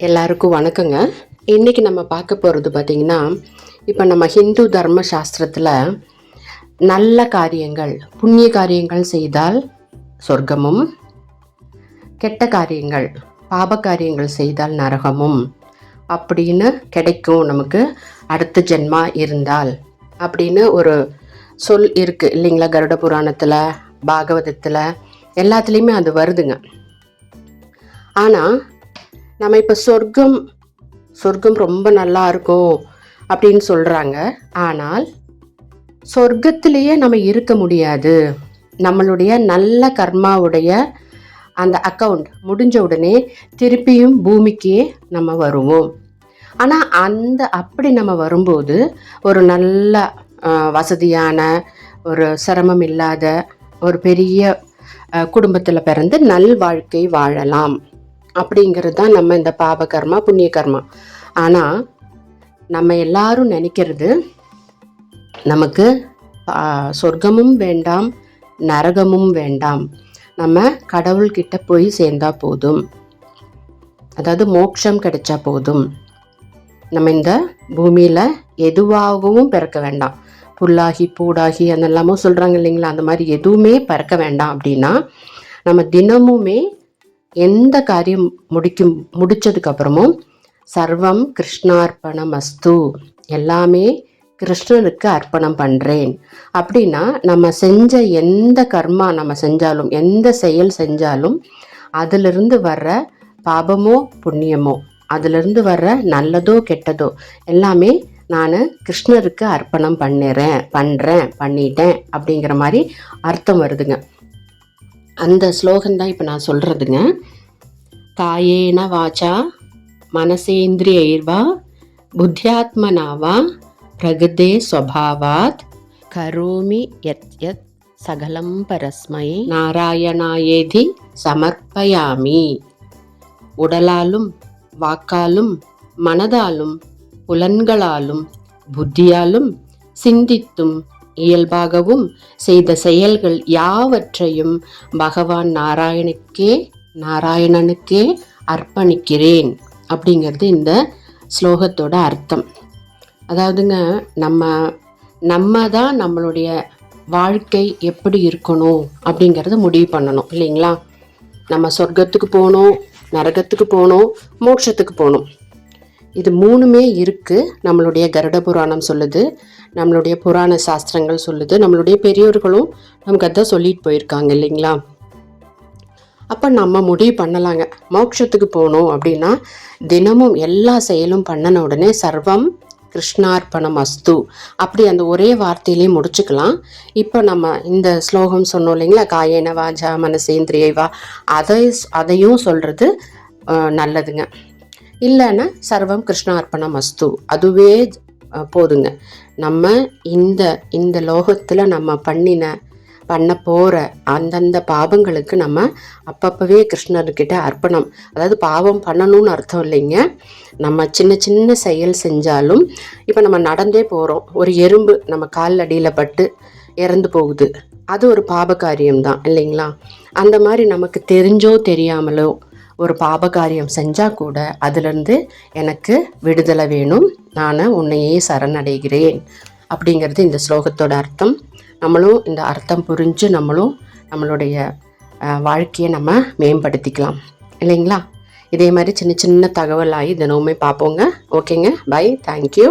எல்லாருக்கும் வணக்கங்க. இன்றைக்கி நம்ம பார்க்க போகிறது பார்த்திங்கன்னா இப்போ நம்ம ஹிந்து தர்ம சாஸ்திரத்தில் நல்ல காரியங்கள் புண்ணிய காரியங்கள் செய்தால் சொர்க்கமும் கெட்ட காரியங்கள் பாப காரியங்கள் செய்தால் நரகமும் அப்படின்னு கிடைக்கும் நமக்கு. அடுத்த ஜென்மா இருந்தால் அப்படின்னு ஒரு சொல் இருக்குது இல்லைங்களா? கருட புராணத்தில் பாகவதத்தில் எல்லாத்துலேயுமே அது வருதுங்க. ஆனால் நம்ம இப்போ சொர்க்கம் சொர்க்கம் ரொம்ப நல்லா இருக்கும் அப்படின்னு சொல்கிறாங்க ஆனால் சொர்க்கத்திலேயே நம்ம இருக்க முடியாது. நம்மளுடைய நல்ல கர்மாவுடைய அந்த அக்கௌண்ட் முடிஞ்ச உடனே திருப்பியும் பூமிக்கே நம்ம வருவோம். ஆனால் அந்த அப்படி நம்ம வரும்போது ஒரு நல்ல வசதியான ஒரு சிரமம் இல்லாத ஒரு பெரிய குடும்பத்தில் பிறந்து நல் வாழ்க்கை வாழலாம். அப்படிங்கிறது தான் நம்ம இந்த பாவகர்மா புண்ணியகர்மா புண்ணிய கர்மா. ஆனால் நம்ம எல்லாரும் நினைக்கிறது நமக்கு சொர்க்கமும் வேண்டாம் நரகமும் வேண்டாம். நம்ம கடவுள்கிட்ட போய் சேர்ந்தா போதும். அதாவது மோட்சம் கிடைச்சா போதும். நம்ம இந்த பூமியில் எதுவாகவும் பிறக்க வேண்டாம். புல்லாகி பூடாகி அதெல்லாமும் சொல்கிறாங்க இல்லைங்களா? அந்த மாதிரி எதுவுமே பிறக்க வேண்டாம் அப்படின்னா நம்ம தினமுமே எந்த காரியம் முடிக்கும் முடித்ததுக்கப்புறமும் சர்வம் கிருஷ்ணார்ப்பணம் அஸ்து எல்லாமே கிருஷ்ணனுக்கு அர்ப்பணம் பண்ணுறேன் அப்படின்னா நம்ம செஞ்ச எந்த கர்மா நம்ம செஞ்சாலும் எந்த செயல் செஞ்சாலும் அதிலிருந்து வர்ற பாபமோ புண்ணியமோ அதிலிருந்து வர்ற நல்லதோ கெட்டதோ எல்லாமே நான் கிருஷ்ணருக்கு அர்ப்பணம் பண்ணிடுறேன் பண்ணுறேன் பண்ணிட்டேன் அப்படிங்கிற மாதிரி அர்த்தம் வருதுங்க. அந்த ஸ்லோகன் தான் இப்போ நான் சொல்கிறதுங்க காயேன வாச்சா மனசேந்திரியர்வா புத்தியாத்மனாவா பிரகிருதே ஸ்வபாவாத் கரோமி யத் யத் சகலம் பரஸ்மை நாராயணாயேதி சமர்ப்பயாமி உடலாலும் வாக்காலும் மனதாலும் புலன்களாலும் புத்தியாலும் சிந்தித்தும் இயல்பாகவும் செய்த செயல்கள் யாவற்றையும் பகவான் நாராயணுக்கே நாராயணனுக்கே அர்ப்பணிக்கிறேன். அப்படிங்கிறது இந்த ஸ்லோகத்தோட அர்த்தம். அதாவதுங்க நம்ம நம்ம தான் நம்மளுடைய வாழ்க்கை எப்படி இருக்கணும் அப்படிங்கிறத முடிவு பண்ணணும் இல்லைங்களா? நம்ம சொர்க்கத்துக்கு போகணும் நரகத்துக்கு போகணும் மோட்சத்துக்கு போகணும். இது மூணுமே இருக்குது நம்மளுடைய கருட புராணம் சொல்லுது நம்மளுடைய புராண சாஸ்திரங்கள் சொல்லுது நம்மளுடைய பெரியோர்களும் நமக்கு அதான் சொல்லிட்டு போயிருக்காங்க இல்லைங்களா? அப்போ நம்ம முடிவு பண்ணலாங்க. மோட்சத்துக்கு போகணும் அப்படின்னா தினமும் எல்லா செயலும் பண்ணின உடனே சர்வம் கிருஷ்ணார்ப்பணம் அஸ்து அப்படி அந்த ஒரே வார்த்தையிலே முடிச்சுக்கலாம். இப்போ நம்ம இந்த ஸ்லோகம் சொன்னோம் இல்லைங்களா? காயேன வாஜா மனசேந்திரியவா அதை அதையும் சொல்கிறது நல்லதுங்க. இல்லைன்னா சர்வம் கிருஷ்ணார்ப்பணம் அஸ்து அதுவே போதுங்க. நம்ம இந்த இந்த லோகத்தில் நம்ம பண்ணின பண்ண போகிற அந்தந்த பாவங்களுக்கு நம்ம அப்பப்பவே கிருஷ்ணர்கிட்ட அர்ப்பணம். அதாவது பாவம் பண்ணணும்னு அர்த்தம் இல்லைங்க. நம்ம சின்ன சின்ன செயல் செஞ்சாலும் இப்போ நம்ம நடந்தே போகிறோம் ஒரு எறும்பு நம்ம கால் அடியில் பட்டு இறந்து போகுது. அது ஒரு பாப காரியம்தான் இல்லைங்களா? அந்த மாதிரி நமக்கு தெரிஞ்சோ தெரியாமலோ ஒரு பாப காரியம் செஞ்சால் கூட அதுலேருந்து எனக்கு விடுதலை வேணும். நான் உன்னையே சரணடைகிறேன். அப்படிங்கிறது இந்த ஸ்லோகத்தோட அர்த்தம். நம்மளும் இந்த அர்த்தம் புரிஞ்சு நம்மளும் நம்மளுடைய வாழ்க்கையை நம்ம மேம்படுத்திக்கலாம். இல்லைங்களா? இதே மாதிரி சின்ன சின்ன தகவலாகி தினமுமே பார்ப்போங்க. ஓகேங்க? By thank you